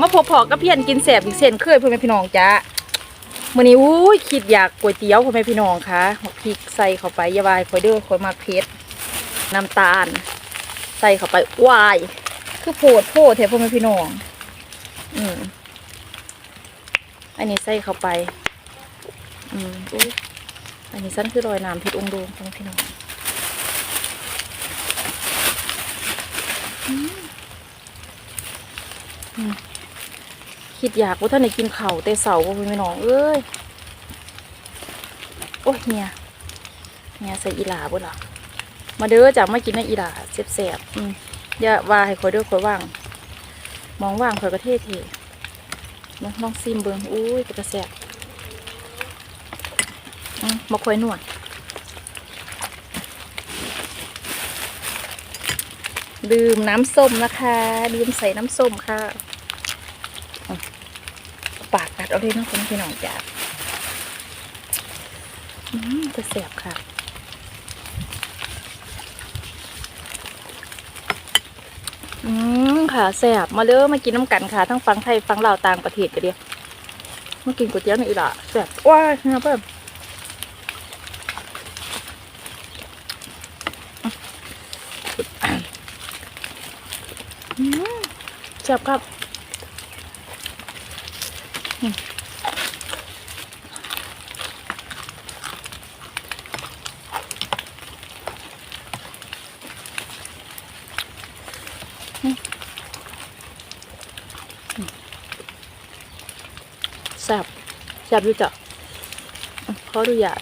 มาพบพอกับเพียนกินแสบอีกเส้นเคยพ่อแม่พี่น้องจ้ามื้อนี้อุ้ยคิดอยากก๋วยเตี๋ยวพ่อแม่พี่น้องค่ะพริกใส่เข้าไปยาวายคอยเด้อคอยมักเผ็ดน้ำตาล ใส่เข้าไปวาย คือโพดโพดแท้พ่อแม่พี่น้อง อืมอันนี้ใส่เข้าไป อืมอุ้ยอันนี้สั้นคือรอยน้ำพิษองค์ดวงพ่อแม่พี่น้องอืม คิดอยากว่าท่านไหนกินเข่าวแต่เสาพ่อแม่พี่น้องเอ้ยโอ้ยเนี่ยเนี่ยใส่อีหลาบ่ล่ะมาเด้อจ้ะมากินในอีหลาแซ่บๆอืมอย่าว่าให้คอยเด้อคอยว่าง มองว่างคอยประเทศเทน้องน้องซิมเบิงอุ้ยเป็นกระแสบมมาคอยนวด ดื่มน้ำส้มนะคะ ดื่มใส่น้ำส้มค่ะ ปากกัดเอาเลยน้องคนพี่น้องจ้าอืมกระแสบค่ะอืมค่ะแซ่บมาเด้อมากินน้ำกันค่ะ ทั้งฟังไทยฟังลาวต่างประเทศกันเดียวมากินก๋วยเตี๋ยวในอีหล่ะแซ่บว้ายนะเพิ่มอืม แซ่บครับอืมแซ่บแซ่บอยู่จ้ะอะขอดูอยาต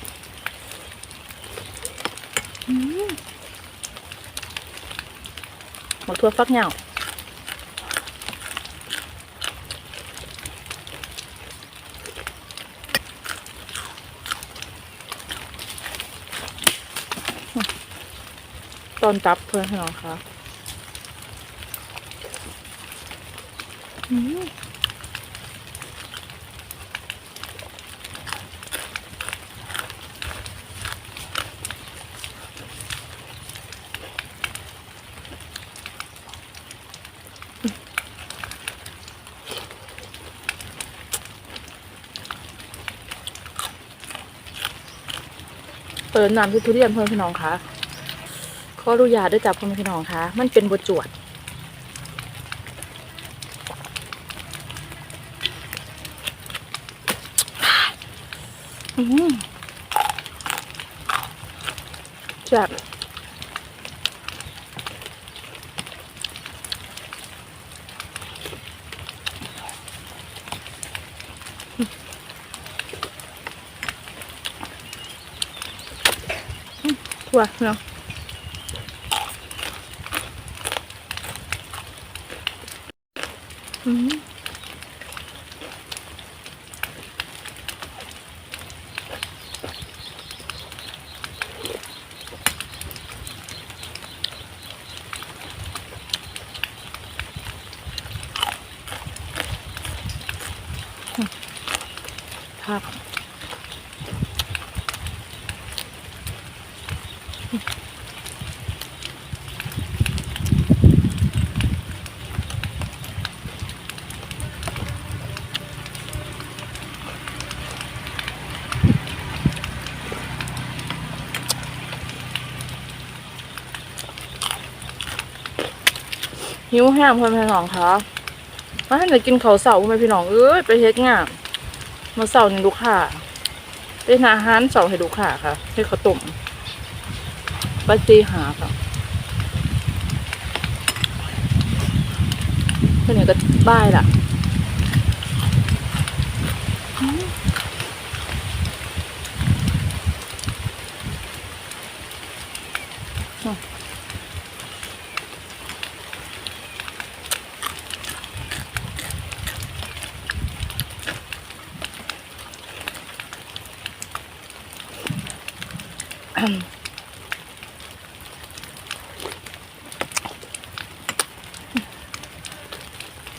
อืมหมกทั่วฟักเหงา ตอนจับเพื่อนให้น้องค่ะเปิดน้ำที่ทุเรียนเพื่อนพี่น้องคะข ออนุญาด้วยจับเพื่อนพี่น้องคะมันเป็นบทจวด อืมแซ่บถั่วเนาะอืม ครับ หิวแห้งเพื่อนพี่น้องคะมาให้หนูกินข้าวเสาร์เพื่อนพี่น้องเอ้ยไปเฮ็ดงานมาเสาร์นี่ลูกค่ะเป็นอาหารเสาร์ให้ลูกค่ะค่ะให้เขาวต้มปตีหาค่ะเพื่อนนี่ก็บ่ายละ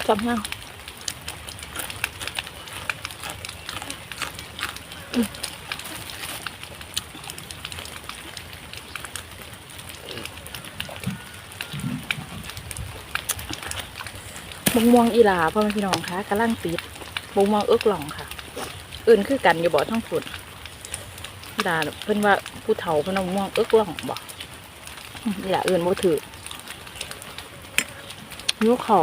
จำยังบงม่วงอีหลาพ่อแม่พี่น้องคะกำลังติดบงม่วงเอิกหล่องค่ะ อื่นคือกันอยู่บ่ทั้งฝุ่นอีลาเพิ่นว่าผู้เฒ่าเพิ่นเอาบงม่วงเอิกหล่องบ่อืมอีหลาอื่นบ่ถือนิ้วเข่า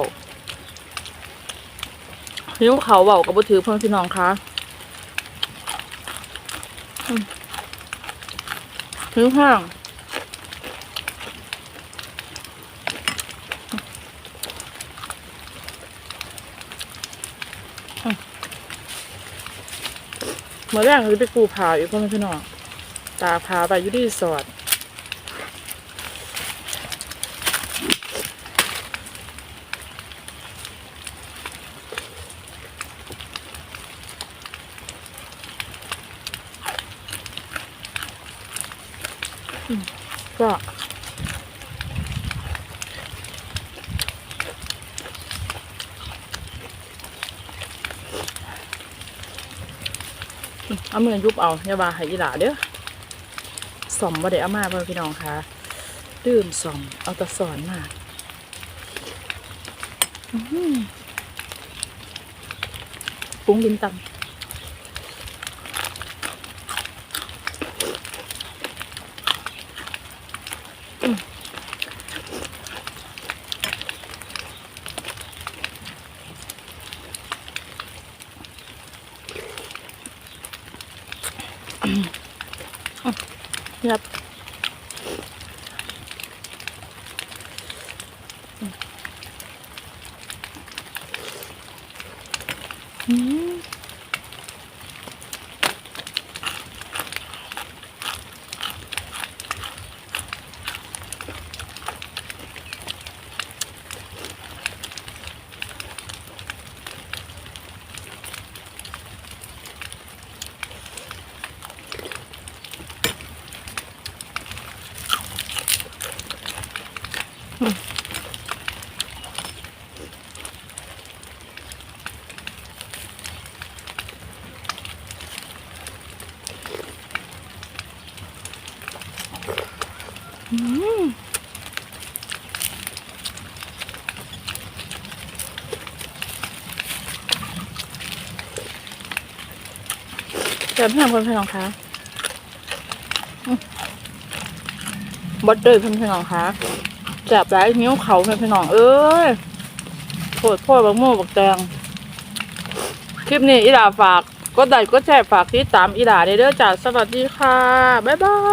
นิ้วเขาเบากับบ่ถือเพื่อแม่พี่น้องคะอืมนิ้วห้างเมื่อแรกคือไปกูผาอยู่เพื่อแม่พี่น้อง ตาพาไปยู่ที่สอร์ ก็เอามือยุบเอาอย่าว่าให้อีหลาเด้อสอมบ่ได้เอามาเพื่อพี่น้องค่ะดื่มสอมเอาแตะสอนมาอื้อหือปรุงดินตำ ครับอืม เดี๋ยวพี่น้องพี่น้องคะอืมบดเลยพี่น้องคะ จับหลายนิ้วเขาพี่น้องเอ้ยโคตรพ่อบักโม่บักแตงคลิปนี้อีดาฝากก็ได้ก็แชร์ฝากติดตามอีดาเด้อจ้าสวัสดีค่ะ บ๊ายบาย